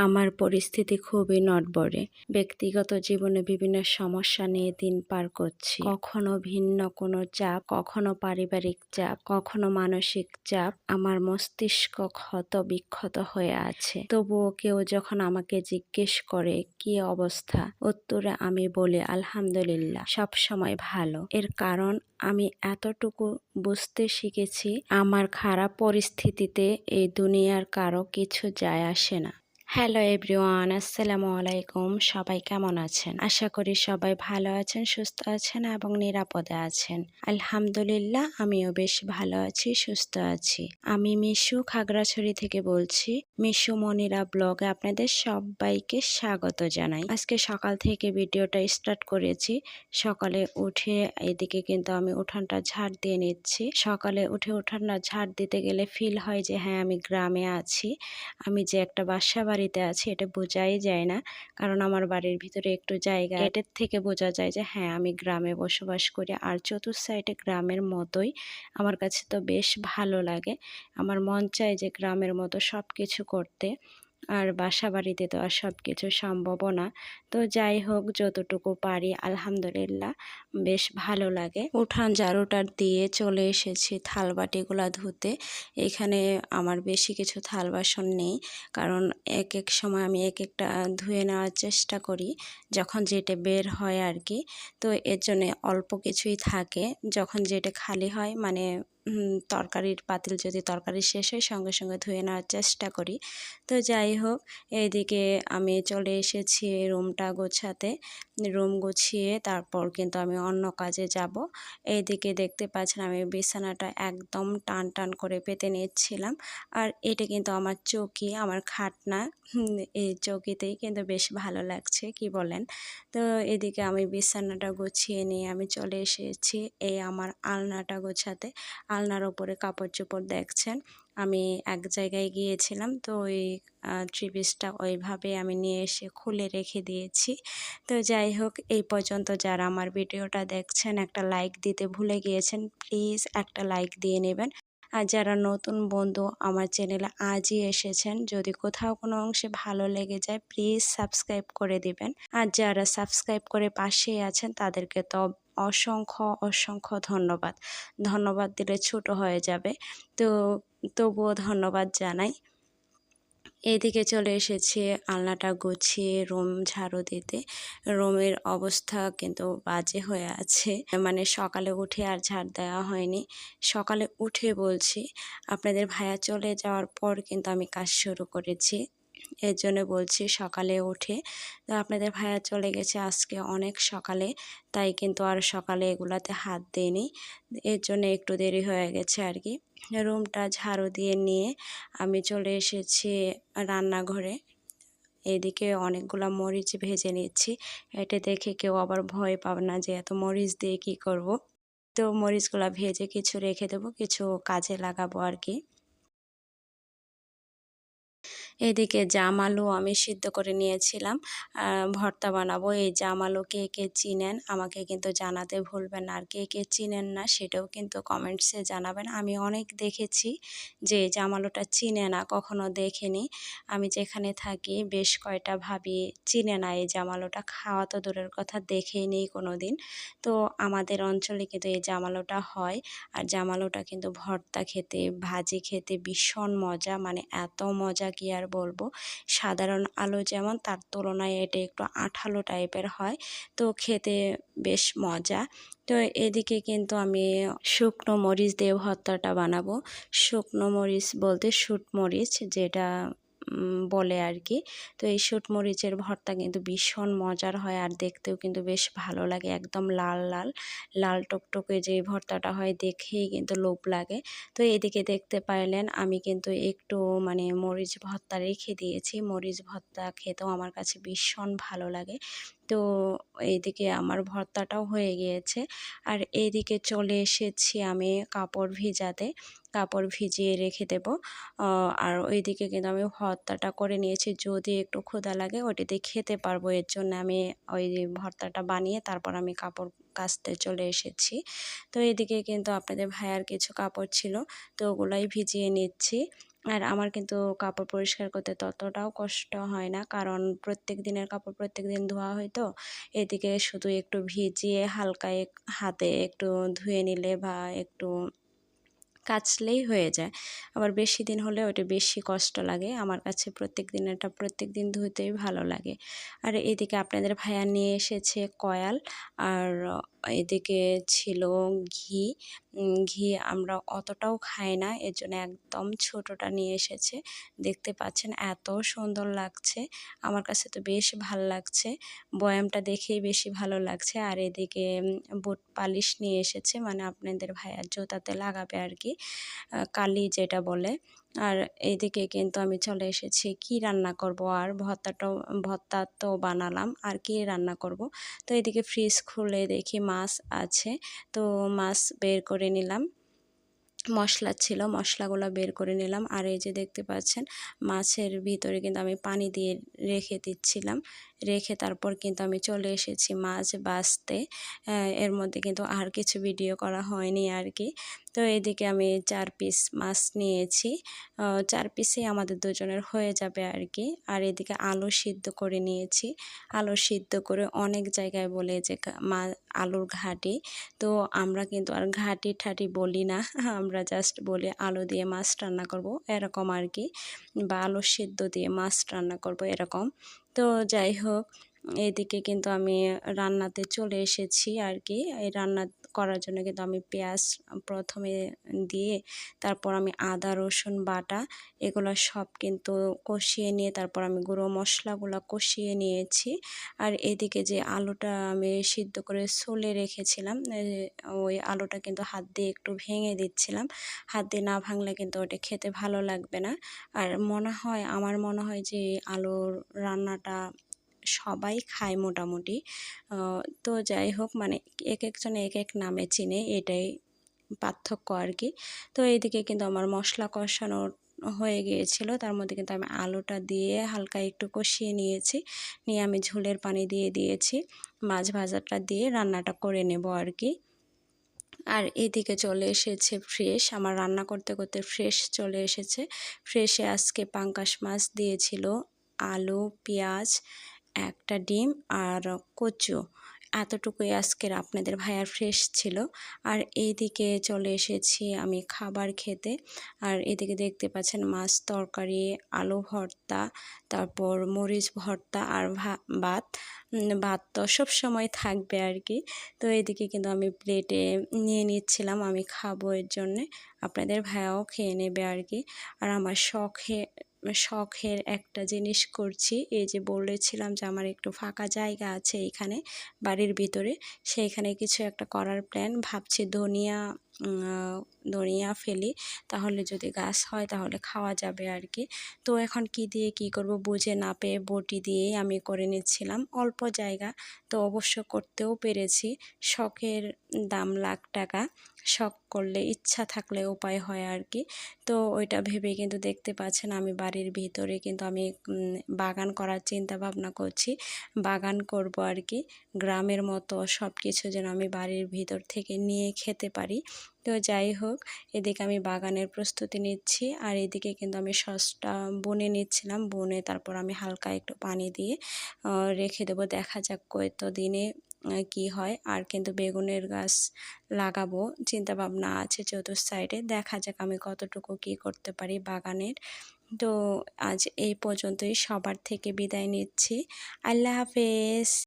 আমার পরিস্থিতি খুবই নড়বড়ে। ব্যক্তিগত জীবনে বিভিন্ন সমস্যা নিয়ে দিন পার করছি। কখনো ভিন্ন কোনো চাপ, কখনো পারিবারিক চাপ, কখনো মানসিক চাপ। আমার মস্তিষ্ক ক্ষত বিক্ষত হয়ে আছে। তবুও কেউ যখন আমাকে জিজ্ঞেস করে, কি অবস্থা? উত্তরে আমি বলি, আলহামদুলিল্লাহ, সব সময় ভালো। এর কারণ, আমি এতটুকু বুঝতে শিখেছি, আমার খারাপ পরিস্থিতিতে এই দুনিয়ার কারও কিছু যায় আসে না। হ্যালো এভরিওয়ান, আসসালামু আলাইকুম। সবাই কেমন আছেন? আশা করি সবাই ভালো আছেন, সুস্থ আছেন এবং নিরাপদে আছেন। আলহামদুলিল্লাহ, আমিও বেশ ভালো আছি, সুস্থ আছি। আমি মিশু খাগড়াছড়ি থেকে বলছি। মিশু মনিরা ব্লগে আপনাদের সবাইকে স্বাগত জানাই। আজকে সকাল থেকে ভিডিওটা স্টার্ট করেছি। সকালে উঠে এদিকে কিন্তু আমি উঠানটা ঝাড় দিয়ে নিচ্ছি। সকালে উঠে উঠানটা ঝাড় দিতে গেলে ফিল হয় যে হ্যাঁ আমি গ্রামে আছি। আমি যে একটা বাসা বাড়িতে আছি, এটা বোঝাই যায় না। কারণ আমার বাড়ির ভিতরে একটু জায়গা এটার থেকে বোঝা যায় যে হ্যাঁ আমি গ্রামে বসবাস করি। আর চতুর্থ সাইডে গ্রামের মতোই। আমার কাছে তো বেশ ভালো লাগে। আমার মন চায় যে, গ্রামের মতো সব কিছু করতে। আর বাসা বাড়িতে তো আর সব কিছু সম্ভবও না। তো যাই হোক, যতটুকু পারি, আলহামদুলিল্লাহ, বেশ ভালো লাগে। উঠান ঝাড়ুটার দিয়ে চলে এসেছি থাল বাটিগুলা ধুতে। এখানে আমার বেশি কিছু থাল বাসন নেই, কারণ এক এক সময় আমি এক একটা ধুয়ে নেওয়ার চেষ্টা করি, যখন যেটা বের হয় আর কি। তো এর জন্যে অল্প কিছুই থাকে, যখন যেটা খালি হয় মানে তরকারির পাতিল যদি তরকারি শেষ হয়, সঙ্গে সঙ্গে ধুয়ে নেওয়ার চেষ্টা করি। তো যাই হোক, এইদিকে আমি চলে এসেছি রুমটা গোছাতে, রুম গুছিয়ে তারপর কিন্তু আমি অন্য কাজে যাব। এইদিকে দেখতে পাচ্ছেন আমি বিছানাটা একদম টান টান করে পেতে নিচ্ছিলাম। আর এটা কিন্তু আমার চৌকি, আমার খাটনা এই চৌকিতেই কিন্তু বেশ ভালো লাগছে, কি বলেন? তো এদিকে আমি বিছানাটা গুছিয়ে নিয়ে আমি চলে এসেছি, এই আমার আলনাটা গোছাতে। আলনার ওপরে কাপড় চোপড় দেখছেন? আমি এক জায়গায় গিয়েছিলাম। তো ওই থ্রি পিসটা ওইভাবে আমি নিয়ে এসে খুলে রেখে দিয়েছি। তো যাই হোক, এই পর্যন্ত যারা আমার ভিডিওটা দেখছেন, একটা লাইক দিতে ভুলে গিয়েছেন প্লিজ একটা লাইক দিয়ে নেবেন। আর যারা নতুন বন্ধু আমার চ্যানেলে আজই এসেছেন, যদি কোথাও কোনো অংশে ভালো লেগে যায় প্লিজ সাবস্ক্রাইব করে দিবেন। আর যারা সাবস্ক্রাইব করে পাশেই আছেন, তাদেরকে তো অসংখ্য অসংখ্য ধন্যবাদ। ধন্যবাদ দিলে ছোট হয়ে যাবে। তো তবুও ধন্যবাদ জানাই। এদিকে চলে এসেছে আলনাটা গুছিয়ে রুম ঝাড়ু দিতে। রুমের অবস্থা কিন্তু বাজে হয়ে আছে। মানে সকালে উঠে আর ঝাড় দেওয়া হয়নি। সকালে উঠে বলছি, আপনাদের ভাইয়া চলে যাওয়ার পর কিন্তু আমি কাজ শুরু করেছি। এর জন্য বলছি সকালে উঠে। তো আপনাদের ভাইয়া চলে গেছে আজকে অনেক সকালে, তাই কিন্তু আর সকালে এগুলাতে হাত দিইনি এর জন্য একটু দেরি হয়ে গেছে আর কি। রুমটা ঝাড়ু দিয়ে নিয়ে আমি চলে এসেছি রান্নাঘরে। এদিকে অনেকগুলো মরিচ ভেজে নিচ্ছি। এটা দেখে কেউ আবার ভয় পাবে না যে এত মরিচ দিয়ে কি করব। তো মরিচগুলো ভেজে কিছু রেখে দেবো, কিছু কাজে লাগাবো আর কি। এদিকে জাম আলু আমি সিদ্ধ করে নিয়েছিলাম। ভর্তা বানাবো। এই জাম আলু কে কে চিনেন আমাকে কিন্তু জানাতে ভুলবেন আর কে কে চিনেন না সেটাও কিন্তু কমেন্টসে জানাবেন। আমি অনেক দেখেছি যে জাম আলুটা চিনে না, কখনো দেখেনি। আমি যেখানে থাকি বেশ কয়টা ভাবি চিনে না এই জামালোটা খাওয়া তো দূরের কথা, দেখেই নেই কোনো দিন তো আমাদের অঞ্চলে কিন্তু এই জামালোটা হয়। আর জামালোটা কিন্তু ভর্তা খেতে, ভাজি খেতে ভীষণ মজা। মানে এত মজা কি আর বলব। সাধারণ আলু যেমন, তার তুলনায় এটা একটু আঠালো টাইপের হয়। তো খেতে বেশ মজা। তো এদিকে কিন্তু আমি শুকনো মরিচ দিয়ে ভর্তাটা বানাবো। শুকনো মরিচ বলতে শুট মরিচ, যেটা বলে আর কি তো এই মরিচের ভর্তা কিন্তু ভীষণ মজার হয় আর দেখতেও কিন্তু বেশ ভালো লাগে, একদম লাল লাল। লাল টকটকে যে ভর্তাটা হয় দেখেই কিন্তু লোভ লাগে। তো এদিকে দেখতে পাইলেন, আমি কিন্তু একটু মানে মরিচ ভর্তা রেখে দিয়েছি। মরিচ ভর্তা খেতেও আমার কাছে ভীষণ ভালো লাগে। তো এইদিকে আমার ভর্তাটাও হয়ে গিয়েছে। আর এইদিকে চলে এসেছি আমি কাপড় ভিজাতে। কাপড় ভিজিয়ে রেখে দেব। আর ওইদিকে কিন্তু আমি ভর্তাটা করে নিয়েছি। যদি একটু ক্ষুধা লাগে ওটিতে খেতে পারব। এর জন্য আমি ওই ভর্তাটা বানিয়ে তারপর আমি কাপড় কাচতে চলে এসেছি। তো এদিকে কিন্তু আপনাদের ভাইয়ার কিছু কাপড় ছিল। তো ওগুলাই ভিজিয়ে নিচ্ছি। আর আমার কিন্তু কাপড় পরিষ্কার করতে ততটাও কষ্ট হয় না। কারণ প্রত্যেক দিনের কাপড় প্রত্যেক দিন ধোয়া হয় তো। এদিকে শুধু একটু ভিজিয়ে হালকা হাতে একটু ধুয়ে নিলে বা একটু কাচলেই হয়ে যায়। আবার বেশি দিন হলে ওটা বেশি কষ্ট লাগে। আমার কাছে প্রত্যেক দিনেরটা প্রত্যেক দিন ধুতেই ভালো লাগে। আর এদিকে আপনাদের ভাইয়া নিয়ে এসেছে কয়াল। আর এদিকে ছিল ঘি। ঘি আমরা অতটাও খাই না, এর জন্য একদম ছোটোটা নিয়ে এসেছে। দেখতে পাচ্ছেন এত সুন্দর লাগছে। আমার কাছে তো বেশ ভালো লাগছে। বয়ামটা দেখেই বেশি ভালো লাগছে। আর এদিকে বুট পালিশ নিয়ে এসেছে। মানে আপনাদের ভাইয়ার জোতাতে লাগাবে আর কি। কালি যেটা বলে। আর এদিকে কিন্তু আমি চলে এসেছি, কি রান্না করব আর? ভর্তাটাও ভর্তা তো বানালাম, আর কি রান্না করব? তো এদিকে ফ্রিজ খুলে দেখি মাছ আছে, তো মাছ বের করে নিলাম। মশলা ছিল, মশলাগুলো বের করে নিলাম। আর এই যে দেখতে পাচ্ছেন, মাছের ভিতরে কিন্তু আমি পানি দিয়ে রেখে দিচ্ছিলাম। রেখে তারপর কিন্তু আমি চলে এসেছি মাছ বাছতে। এর মধ্যে কিন্তু আর কিছু ভিডিও করা হয়নি আর কি তো এদিকে আমি চার পিস মাছ নিয়েছি। চার পিসেই আমাদের দুজনের হয়ে যাবে আর কি আর এদিকে আলু সিদ্ধ করে নিয়েছি। আলু সিদ্ধ করে অনেক জায়গায় বলে যে, মা, আলুর ঘাটি। তো আমরা কিন্তু আর ঘাটি ঠাটি বলি না। আমরা জাস্ট বলি আলু দিয়ে মাছ রান্না করব, এরকম আর কি। বা আলু সিদ্ধ দিয়ে মাছ রান্না করব, এরকম। তো যাই হোক এদিকে কিন্তু আমি রান্নাতে চলে এসেছি আর কি এই রান্না করার জন্য কিন্তু আমি পেঁয়াজ প্রথমে দিয়ে তারপর আমি আদা, রসুন, বাটা এগুলো সব কিন্তু কষিয়ে নিয়ে তারপর আমি গুঁড়ো মশলাগুলো কষিয়ে নিয়েছি। আর এদিকে যে আলুটা আমি সিদ্ধ করে সলে রেখেছিলাম ওই আলুটা কিন্তু হাত দিয়ে একটু ভেঙে দিচ্ছিলাম। হাত দিয়ে না ভাঙলে কিন্তু ওটা খেতে ভালো লাগবে না। আর মনে হয়, আমার মনে হয় যে আলুর রান্নাটা সবাই খায় মোটামুটি। তো যাই হোক মানে এক একজন এক এক নামে চিনে, এটাই পার্থক্য আর কি তো এইদিকে কিন্তু আমার মশলা কষানো হয়ে গিয়েছিল, তার মধ্যে কিন্তু আমি আলুটা দিয়ে হালকা একটু কষিয়ে নিয়েছি, নিয়ে আমি ঝোলের পানি দিয়ে দিয়েছি, মাছ ভাজাটা দিয়ে রান্নাটা করে নেব আর কি আর এদিকে চলে এসেছে ফ্রেশ, আমার রান্না করতে করতে ফ্রেশ চলে এসেছে। ফ্রেশে আজকে পাঙ্কাশ মাছ দিয়েছিল, আলু, পেঁয়াজ একটা ডিম আর কচু। এতটুকুই আজকের আপনাদের ভাইয়ার ফ্রেশ ছিল। আর এইদিকে চলে এসেছি আমি খাবার খেতে। আর এদিকে দেখতে পাচ্ছেন মাছ তরকারি, আলু ভর্তা, তারপর মরিচ ভর্তা আর ভাত। ভাত তো সবসময় থাকবে আর কি। তো এদিকে কিন্তু আমি প্লেটে নিয়ে নিচ্ছিলাম, আমি খাব এর জন্যে। আপনাদের ভাইয়াও খেয়ে নেবে আর কি। আর আমার শখে শখের একটা জিনিস করছি। এই যে বলেছিলাম যে আমার একটু ফাঁকা জায়গা আছে এখানে, বাড়ির ভিতরে। সেইখানে কিছু একটা করার প্ল্যান ভাবছি ধনিয়া ধনিয়া ফেলি। তাহলে যদি গাছ হয় তাহলে খাওয়া যাবে আর কি তো এখন কি দিয়ে কি করব বুঝে না পেয়ে বটি দিয়েই আমি করে নিচ্ছিলাম। অল্প জায়গা, তো অবশ্য করতেও পেরেছি। শখের দাম লাখ টাকা। শখ করলে, ইচ্ছা থাকলে উপায় হয় আর কি তো ওইটা ভেবে কিন্তু দেখতে পাচ্ছেন আমি বাড়ির ভিতরে কিন্তু আমি বাগান করার চিন্তা ভাবনা করছি। বাগান করব আর কি গ্রামের মতো সব কিছু যেন আমি বাড়ির ভিতর থেকে নিয়ে খেতে পারি। তো যাই হোক, এদিকে আমি বাগানের প্রস্তুতি নিচ্ছি আর এদিকে কিন্তু আমি সসটা বনে নিচ্ছিলাম। বনে তারপর আমি হালকা একটু পানি দিয়ে রেখে দেবো। দেখা যাক কত দিনে কি হয়? আর কিন্তু বেগুনের গাছ লাগাবো চিন্তা ভাবনা আছে চতুর্থ সাইডে দেখা যাক আমি কতটুকু কি করতে পারি বাগানের। তো আজ এই পর্যন্তই, সবার থেকে বিদায় নিচ্ছি। আল্লাহ হাফেজ।